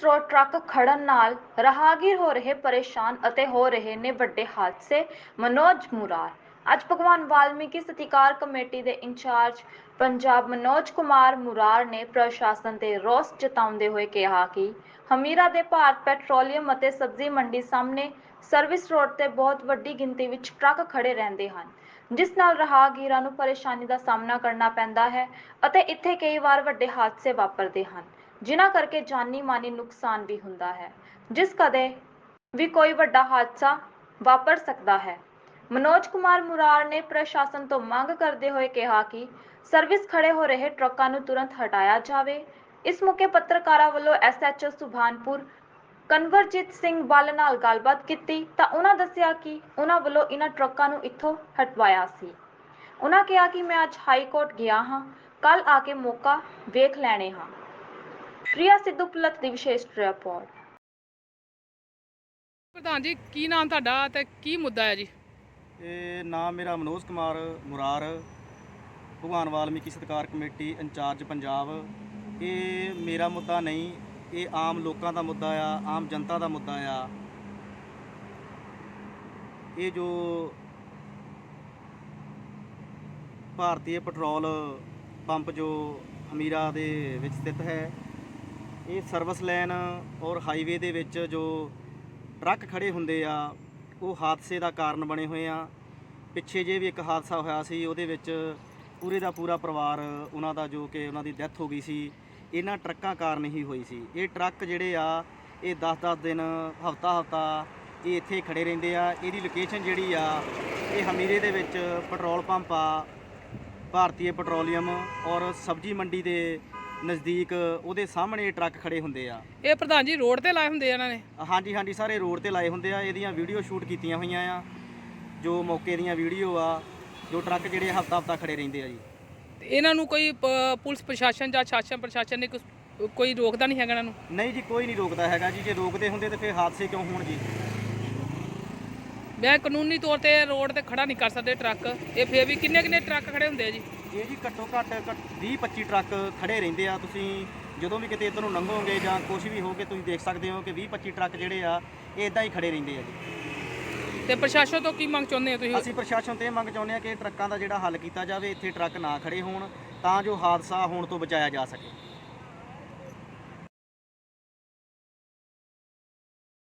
Road truck ਖੜਨ ਨਾਲ ਰਾਹਗੀਰ ਹੋ ਰਹੇ ਪਰੇਸ਼ਾਨ ਅਤੇ ਹੋ ਰਹੇ ਨੇ ਵੱਡੇ ਹਾਦਸੇ। ਮਨੋਜ ਮੁਰਾਰ, ਅੱਜ ਭਗਵਾਨ ਵਾਲਮੀਕੀ ਸਤਿਕਾਰ ਕਮੇਟੀ ਦੇ ਇੰਚਾਰਜ ਪੰਜਾਬ ਮਨੋਜ ਕੁਮਾਰ ਮੁਰਾਰ ਨੇ ਪ੍ਰਸ਼ਾਸਨ ਤੇ ਰੋਸ ਜਤਾਉਂਦੇ ਹੋਏ ਕਿਹਾ ਕਿ ਹਮੀਰਾ ਦੇ ਭਾਰਤ ਪੈਟਰੋਲੀਅਮ ਅਤੇ ਸਬਜ਼ੀ ਮੰਡੀ ਸਾਹਮਣੇ ਸਰਵਿਸ ਰੋਡ ਤੇ ਬਹੁਤ ਵੱਡੀ ਗਿਣਤੀ ਵਿੱਚ ਟਰੱਕ ਖੜੇ ਰਹਿੰਦੇ ਹਨ, ਜਿਸ ਨਾਲ ਰਾਹਗੀਰਾਂ ਨੂੰ ਪਰੇਸ਼ਾਨੀ ਦਾ ਸਾਹਮਣਾ ਕਰਨਾ ਪੈਂਦਾ ਹੈ ਅਤੇ ਇੱਥੇ ਕਈ ਵਾਰ ਵੱਡੇ ਹਾਦਸੇ ਵਾਪਰਦੇ ਹਨ। ਜਿਨ੍ਹਾਂ ਕਰਕੇ ਜਾਨੀ ਮਾਨੀ ਨੁਕਸਾਨ ਵੀ ਹੁੰਦਾ ਹੈ, ਜਿਸ ਕਦੇ ਵੀ ਕੋਈ ਵੱਡਾ ਹਾਦਸਾ ਵਾਪਰ ਸਕਦਾ ਹੈ। ਮਨੋਜ ਕੁਮਾਰ ਮੁਰਾਰ ਨੇ ਪ੍ਰਸ਼ਾਸਨ ਤੋਂ ਮੰਗ ਕਰਦੇ ਹੋਏ ਕਿਹਾ ਕਿ ਸਰਵਿਸ ਖੜੇ ਹੋ ਰਹੇ ਟਰੱਕਾਂ ਨੂੰ ਤੁਰੰਤ ਹਟਾਇਆ ਜਾਵੇ। ਇਸ ਮੌਕੇ ਪੱਤਰਕਾਰਾਂ ਵੱਲੋਂ ਐਸਐਚਓ ਸੁਭਾਨਪੁਰ ਕਨਵਰਜੀਤ ਸਿੰਘ ਬੱਲ ਨਾਲ ਗੱਲਬਾਤ ਕੀਤੀ ਤਾਂ ਉਹਨਾਂ ਦੱਸਿਆ ਕਿ ਉਹਨਾਂ ਵੱਲੋਂ ਇਹਨਾਂ ਟਰੱਕਾਂ ਨੂੰ ਇੱਥੋਂ ਹਟਵਾਇਆ ਸੀ। ਉਹਨਾਂ ਕਿਹਾ ਕਿ ਮੈਂ ਅੱਜ ਹਾਈ ਕੋਰਟ ਗਿਆ ਹਾਂ ਕੱਲ ਆ ਕੇ ਮੌਕਾ ਵੇਖ ਲੈਣੇ ਹਾਂ। ਪ੍ਰਿਆ ਸਿੱਧੂ ਪੁਲਤ ਦੀ ਵਿਸ਼ੇਸ਼ ਰਿਪੋਰਟ। ਪ੍ਰਧਾਨ ਜੀ ਕੀ ਨਾਮ ਤੁਹਾਡਾ ਤੇ ਕੀ ਮੁੱਦਾ ਹੈ ਜੀ? ਇਹ ਨਾਮ ਮੇਰਾ ਮਨੋਜ ਕੁਮਾਰ ਮੁਰਾਰ ਭਗਵਾਨ ਵਾਲਮੀਕੀ ਸਤਿਕਾਰ ਕਮੇਟੀ ਇੰਚਾਰਜ ਪੰਜਾਬ। ਇਹ ਮੇਰਾ ਮੁੱਦਾ ਨਹੀਂ ਇਹ ਆਮ ਲੋਕਾਂ ਦਾ ਮੁੱਦਾ ਆ ਆਮ ਜਨਤਾ ਦਾ ਮੁੱਦਾ ਆ। ਇਹ ਜੋ ਭਾਰਤੀ ਪੈਟਰੋਲ ਪੰਪ ਜੋ ਹਮੀਰਾ ਦੇ ਵਿੱਚ ਸਥਿਤ ਹੈ ਇਹ ਸਰਵਿਸ ਲਾਈਨ ਔਰ ਹਾਈਵੇ ਦੇ ਵਿੱਚ ਜੋ ਟਰੱਕ ਖੜੇ ਹੁੰਦੇ ਆ, ਉਹ ਹਾਦਸੇ ਦਾ ਕਾਰਨ ਬਣੇ ਹੋਏ ਆ। ਪਿੱਛੇ ਜੇ ਵੀ ਇੱਕ ਹਾਦਸਾ ਹੋਇਆ ਸੀ, ਉਹਦੇ ਵਿੱਚ ਪੂਰੇ ਦਾ ਪੂਰਾ ਪਰਿਵਾਰ, ਉਹਨਾਂ ਦਾ ਜੋ ਕਿ ਉਹਨਾਂ ਦੀ ਡੈਥ ਹੋ ਗਈ ਸੀ, ਇਹਨਾਂ ਟਰੱਕਾਂ ਕਾਰਨ ਹੀ ਹੋਈ ਸੀ। ਇਹ ਟਰੱਕ ਜਿਹੜੇ ਆ, ਇਹ 10-10 ਦਿਨ ਹਫਤਾ ਹਫਤਾ ਇਹ ਇੱਥੇ ਖੜੇ ਰਹਿੰਦੇ ਆ। ਇਹਦੀ ਲੋਕੇਸ਼ਨ ਜਿਹੜੀ ਆ, ਇਹ ਹਮੀਰੇ ਦੇ ਵਿੱਚ ਪੈਟਰੋਲ ਪੰਪ ਆ, ਭਾਰਤੀ ਪੈਟਰੋਲੀਅਮ ਔਰ ਸਬਜ਼ੀ ਮੰਡੀ ਦੇ ਨਜ਼ਦੀਕ ਉਹਦੇ ਸਾਹਮਣੇ ਟਰੱਕ ਖੜੇ ਹੁੰਦੇ ਆ। ਇਹ ਪ੍ਰਧਾਨ ਜੀ ਰੋਡ ਤੇ ਲਾਏ ਹੁੰਦੇ ਆ ਇਹਨਾਂ ਨੇ? ਹਾਂਜੀ ਹਾਂਜੀ ਸਾਰੇ ਰੋਡ ਤੇ ਲਾਏ ਹੁੰਦੇ ਆ। ਇਹਦੀਆਂ ਵੀਡੀਓ ਸ਼ੂਟ ਕੀਤੀਆਂ ਹੋਈਆਂ ਆ। ਜੋ ਮੌਕੇ ਦੀਆਂ ਵੀਡੀਓ ਆ ਜੋ ਟਰੱਕ ਜਿਹੜੇ ਹਫਤਾ ਹਫਤਾ ਖੜੇ ਰਹਿੰਦੇ ਆ ਜੀ। ਤੇ ਇਹਨਾਂ ਨੂੰ ਕੋਈ ਪ- ਪੁਲਿਸ ਪ੍ਰਸ਼ਾਸਨ ਜਾਂ ਸ਼ਾਸਨ ਪ੍ਰਸ਼ਾਸਨ ਨੇ ਕੁਛ- ਕੋਈ ਰੋਕਦਾ ਨਹੀਂ ਹੈਗਾ ਇਹਨਾਂ ਨੂੰ? ਨਹੀਂ ਜੀ ਕੋਈ ਨਹੀਂ ਰੋਕਦਾ ਹੈਗਾ ਜੀ। ਜੇ ਰੋਕਦੇ ਹੁੰਦੇ ਤਾਂ ਫਿਰ ਹਾਦਸੇ ਕਿਉਂ ਹੋਣ ਜੀ ਮੈਂ ਕਾਨੂੰਨੀ ਤੌਰ ਤੇ ਰੋਡ ਤੇ ਖੜਾ ਨਹੀਂ ਕਰ ਸਕਦੇ ਟਰੱਕ। ਇਹ ਫੇਰ ਵੀ ਕਿੰਨੇ ਕਿੰਨੇ ਟਰੱਕ ਖੜੇ ਹੁੰਦੇ ਆ ਜੀ? ਇਹ ਜੀ ਘੱਟੋ ਘੱਟ 20 25 ਟਰੱਕ ਖੜੇ ਰਹਿੰਦੇ ਆ। ਤੁਸੀਂ ਜਦੋਂ ਵੀ ਕਿਤੇ ਇੱਧਰ ਨੂੰ ਲੰਘੋਗੇ ਜਾਂ ਕੁਝ ਵੀ ਹੋਗੇ ਤੁਸੀਂ ਦੇਖ ਸਕਦੇ ਹੋ ਕਿ 20 25 ਟਰੱਕ ਜਿਹੜੇ ਆ ਇਹ ਇਦਾਂ ਹੀ ਖੜੇ ਰਹਿੰਦੇ ਆ ਜੀ। ਤੇ ਪ੍ਰਸ਼ਾਸਨ ਤੋਂ ਕੀ ਮੰਗ ਚਾਹੁੰਦੇ ਹੋ ਤੁਸੀਂ? ਅਸੀਂ ਪ੍ਰਸ਼ਾਸਨ ਤੋਂ ਇਹ ਮੰਗ ਚਾਹੁੰਦੇ ਆ ਕਿ ਟਰੱਕਾਂ ਦਾ ਜਿਹੜਾ ਹੱਲ ਕੀਤਾ ਜਾਵੇ ਇੱਥੇ ਟਰੱਕ ਨਾ ਖੜੇ ਹੋਣ ਤਾਂ ਜੋ ਹਾਦਸਾ ਹੋਣ ਤੋਂ ਬਚਾਇਆ ਜਾ ਸਕੇ।